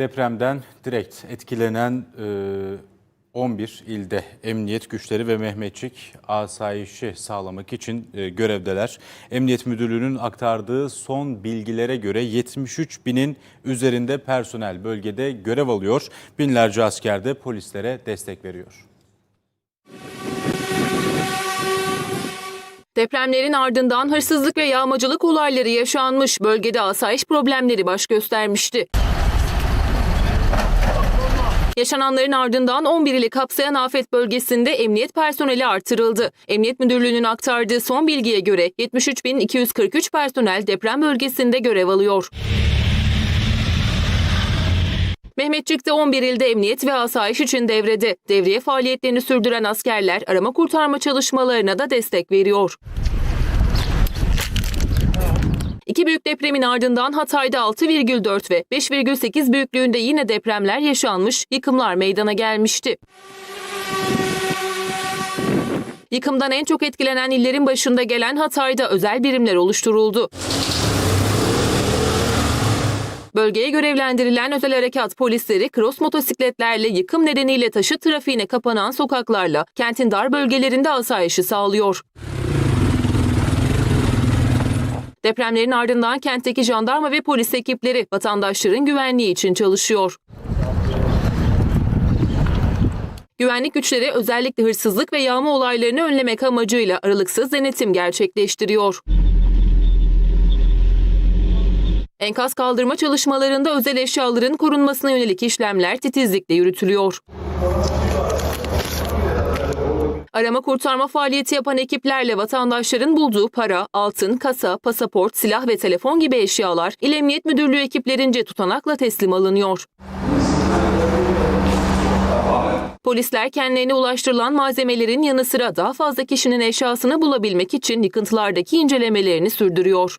Depremden direkt etkilenen e, 11 ilde emniyet güçleri ve Mehmetçik asayişi sağlamak için e, görevdeler. Emniyet Müdürlüğü'nün aktardığı son bilgilere göre 73 binin üzerinde personel bölgede görev alıyor. Binlerce asker de polislere destek veriyor. Depremlerin ardından hırsızlık ve yağmacılık olayları yaşanmış. Bölgede asayiş problemleri baş göstermişti. Yaşananların ardından 11 ili kapsayan afet bölgesinde emniyet personeli artırıldı. Emniyet Müdürlüğü'nün aktardığı son bilgiye göre 73.243 personel deprem bölgesinde görev alıyor. Mehmetçik'te 11 ilde emniyet ve asayiş için devrede. Devriye faaliyetlerini sürdüren askerler arama kurtarma çalışmalarına da destek veriyor. İki büyük depremin ardından Hatay'da 6,4 ve 5,8 büyüklüğünde yine depremler yaşanmış, yıkımlar meydana gelmişti. Yıkımdan en çok etkilenen illerin başında gelen Hatay'da özel birimler oluşturuldu. Bölgeye görevlendirilen özel harekat polisleri cross motosikletlerle yıkım nedeniyle taşıt trafiğine kapanan sokaklarla kentin dar bölgelerinde asayişi sağlıyor. Depremlerin ardından kentteki jandarma ve polis ekipleri vatandaşların güvenliği için çalışıyor. Güvenlik güçleri özellikle hırsızlık ve yağma olaylarını önlemek amacıyla aralıksız denetim gerçekleştiriyor. Enkaz kaldırma çalışmalarında özel eşyaların korunmasına yönelik işlemler titizlikle yürütülüyor. Arama kurtarma faaliyeti yapan ekiplerle vatandaşların bulduğu para, altın, kasa, pasaport, silah ve telefon gibi eşyalar İl Emniyet Müdürlüğü ekiplerince tutanakla teslim alınıyor. Polisler kendilerine ulaştırılan malzemelerin yanı sıra daha fazla kişinin eşyasını bulabilmek için yıkıntılardaki incelemelerini sürdürüyor.